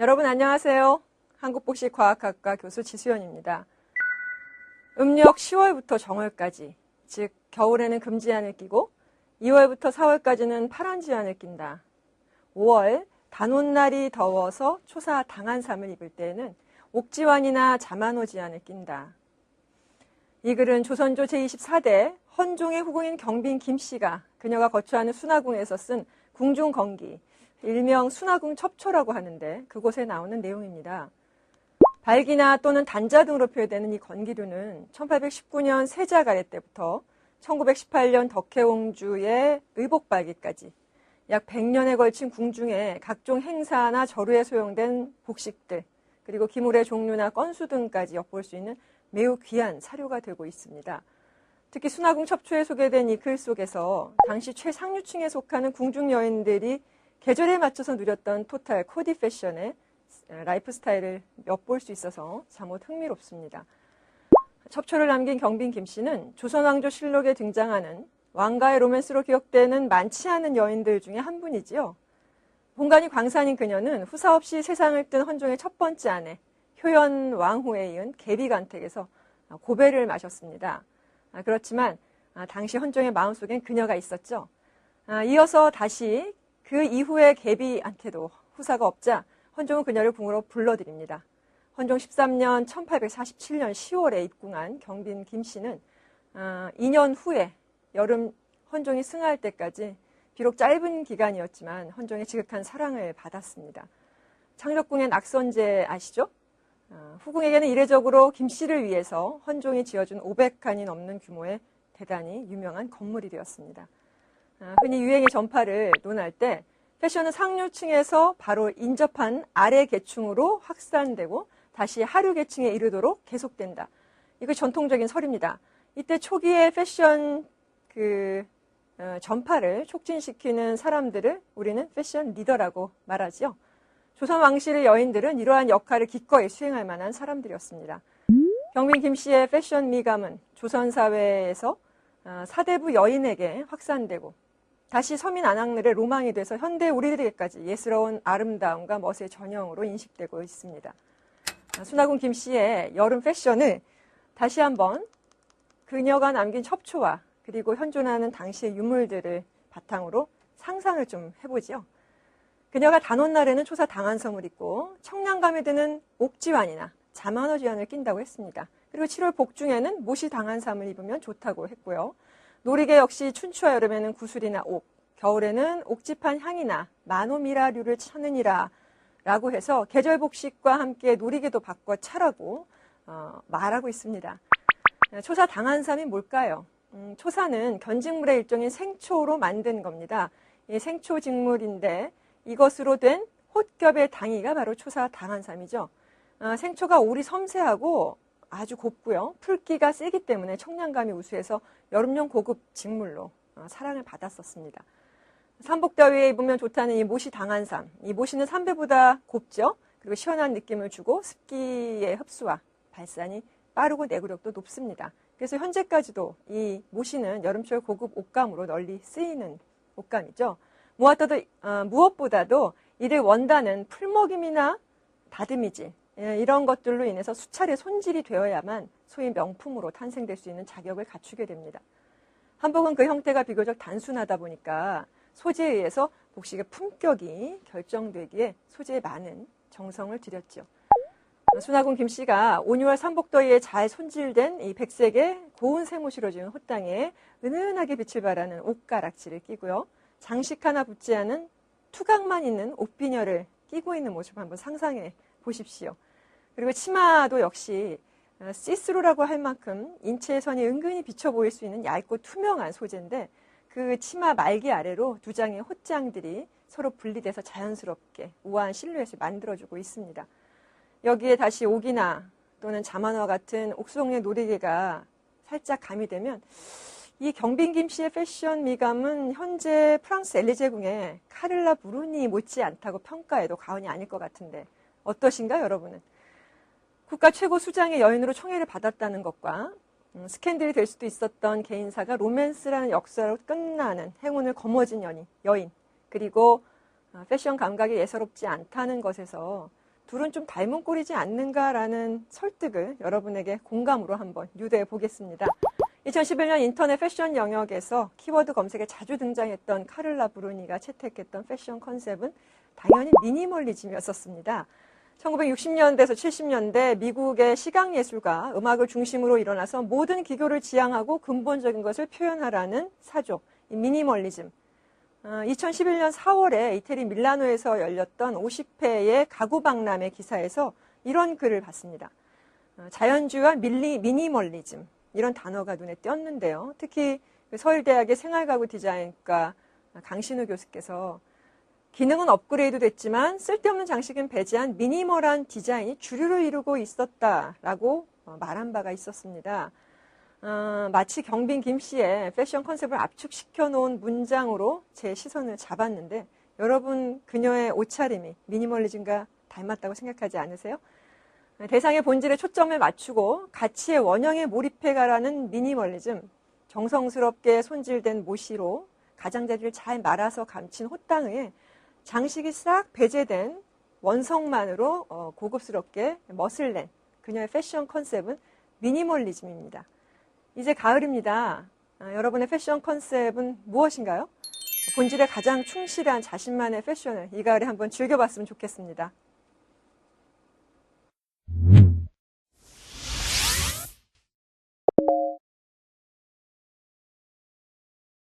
여러분 안녕하세요. 한국복식과학학과 교수 지수연입니다. 음력 10월부터 정월까지, 즉 겨울에는 금지안을 끼고 2월부터 4월까지는 파란지안을 낀다. 5월 단오날이 더워서 초사 당한삼을 입을 때에는 옥지환이나 자만호지안을 낀다. 이 글은 조선조 제24대 헌종의 후궁인 경빈 김씨가 그녀가 거주하는 순화궁에서 쓴 궁중건기, 일명 순화궁 첩초라고 하는데 그곳에 나오는 내용입니다. 발기나 또는 단자 등으로 표현되는 이 건기류는 1819년 세자가래 때부터 1918년 덕혜옹주의 의복발기까지 약 100년에 걸친 궁중에 각종 행사나 절후에 소용된 복식들, 그리고 기물의 종류나 건수 등까지 엿볼 수 있는 매우 귀한 사료가 되고 있습니다. 특히 순화궁 첩초에 소개된 이 글 속에서 당시 최상류층에 속하는 궁중 여인들이 계절에 맞춰서 누렸던 토탈 코디 패션의 라이프 스타일을 엿볼 수 있어서 잠옷 흥미롭습니다. 첩초를 남긴 경빈 김 씨는 조선왕조 실록에 등장하는 왕가의 로맨스로 기억되는 많지 않은 여인들 중에 한 분이지요. 본관이 광산인 그녀는 후사 없이 세상을 뜬 헌종의 첫 번째 아내 효연 왕후에 이은 계비간택에서 고배를 마셨습니다. 아, 그렇지만 아, 당시 헌종의 마음속엔 그녀가 있었죠. 아, 이어서 다시 그 이후에 계비한테도 후사가 없자 헌종은 그녀를 궁으로 불러드립니다. 헌종 13년 1847년 10월에 입궁한 경빈 김 씨는 2년 후에 여름 헌종이 승하할 때까지 비록 짧은 기간이었지만 헌종의 지극한 사랑을 받았습니다. 창덕궁의 낙선제 아시죠? 후궁에게는 이례적으로 김 씨를 위해서 헌종이 지어준 500칸이 넘는 규모의 대단히 유명한 건물이 되었습니다. 흔히 유행의 전파를 논할 때 패션은 상류층에서 바로 인접한 아래 계층으로 확산되고 다시 하류 계층에 이르도록 계속된다. 이거 전통적인 설입니다. 이때 초기에 패션 그 어, 전파를 촉진시키는 사람들을 우리는 패션 리더라고 말하지요. 조선 왕실의 여인들은 이러한 역할을 기꺼이 수행할 만한 사람들이었습니다. 경민 김 씨의 패션 미감은 조선 사회에서 어, 사대부 여인에게 확산되고 다시 서민 안악들의 로망이 돼서 현대 우리들에게까지 예스러운 아름다움과 멋의 전형으로 인식되고 있습니다. 순하군 김 씨의 여름 패션을 다시 한번 그녀가 남긴 첩초와 그리고 현존하는 당시의 유물들을 바탕으로 상상을 좀 해보지요. 그녀가 단오날에는 초사 당한섬을 입고 청량감에 드는 옥지환이나 자만어지환을 낀다고 했습니다. 그리고 7월 복중에는 모시 당한삼을 입으면 좋다고 했고요. 놀이개 역시 춘추와 여름에는 구슬이나 옥, 겨울에는 옥지판 향이나 마노미라류를 찾느니라 라고 해서 계절 복식과 함께 놀이개도 바꿔 차라고 어, 말하고 있습니다. 초사 당한삼이 뭘까요? 음, 초사는 견직물의 일종인 생초로 만든 겁니다. 이 생초 직물인데 이것으로 된 홑겹의 당이가 바로 초사 당한삼이죠. 어, 생초가 오리 섬세하고 아주 곱고요. 풀기가 세기 때문에 청량감이 우수해서 여름용 고급 직물로 어, 사랑을 받았었습니다. 삼복더위에 입으면 좋다는 이 모시 당한삼. 이 모시는 삼배보다 곱죠. 그리고 시원한 느낌을 주고 습기의 흡수와 발산이 빠르고 내구력도 높습니다. 그래서 현재까지도 이 모시는 여름철 고급 옷감으로 널리 쓰이는 옷감이죠. 무엇보다도, 어, 무엇보다도 이들 원단은 풀먹임이나 다듬이질 예, 이런 것들로 인해서 수차례 손질이 되어야만 소위 명품으로 탄생될 수 있는 자격을 갖추게 됩니다. 한복은 그 형태가 비교적 단순하다 보니까 소재에 의해서 복식의 품격이 결정되기에 소재에 많은 정성을 들였죠. 순하군 김 씨가 온유월 삼복더위에 잘 손질된 이 백색의 고운 세무시로 지은 호땅에 은은하게 빛을 발하는 옷가락지를 끼고요. 장식 하나 붙지 않은 투각만 있는 옷비녀를 끼고 있는 모습 을 한번 상상해 보십시오. 그리고 치마도 역시 어, 시스루라고 할 만큼 인체의 선이 은근히 비쳐 보일 수 있는 얇고 투명한 소재인데 그 치마 말기 아래로 두 장의 호장들이 서로 분리돼서 자연스럽게 우아한 실루엣을 만들어주고 있습니다. 여기에 다시 옥이나 또는 자만화 같은 옥수동의 놀이개가 살짝 가미되면 이 경빈 김 씨의 패션 미감은 현재 프랑스 엘리제궁의 카를라 부르니 못지 않다고 평가해도 과언이 아닐 것 같은데 어떠신가 여러분은? 국가 최고 수장의 여인으로 총애를 받았다는 것과 음, 스캔들이 될 수도 있었던 개인사가 로맨스라는 역사로 끝나는 행운을 거머쥔 연인, 여인 그리고 어, 패션 감각이 예사롭지 않다는 것에서 둘은 좀 닮은 꼴이지 않는가라는 설득을 여러분에게 공감으로 한번 유도해 보겠습니다. 2011년 인터넷 패션 영역에서 키워드 검색에 자주 등장했던 카를라 브루니가 채택했던 패션 컨셉은 당연히 미니멀리즘이었었습니다. 1960년대에서 70년대 미국의 시각 예술가 음악을 중심으로 일어나서 모든 기교를 지향하고 근본적인 것을 표현하라는 사조, 미니멀리즘. 2011년 4월에 이태리 밀라노에서 열렸던 50회의 가구 박람회 기사에서 이런 글을 봤습니다. 어, 자연주의와 밀리, 미니멀리즘 이런 단어가 눈에 띄었는데요. 특히 그 서울대학의 생활가구 디자인과 강신우 교수께서 기능은 업그레이드 됐지만 쓸데없는 장식은 배제한 미니멀한 디자인이 주류를 이루고 있었다라고 어, 말한 바가 있었습니다. 어, 마치 경빈 김 씨의 패션 컨셉을 압축시켜 놓은 문장으로 제 시선을 잡았는데 여러분 그녀의 옷차림이 미니멀리즘과 닮았다고 생각하지 않으세요? 대상의 본질에 초점을 맞추고 가치의 원형에 몰입해 가라는 미니멀리즘, 정성스럽게 손질된 모시로 가장자리를 잘 말아서 감춘 호땅에 장식이 싹 배제된 원성만으로 어, 고급스럽게 멋을 낸 그녀의 패션 컨셉은 미니멀리즘입니다. 이제 가을입니다. 아, 여러분의 패션 컨셉은 무엇인가요? 본질에 가장 충실한 자신만의 패션을 이 가을에 한번 즐겨봤으면 좋겠습니다.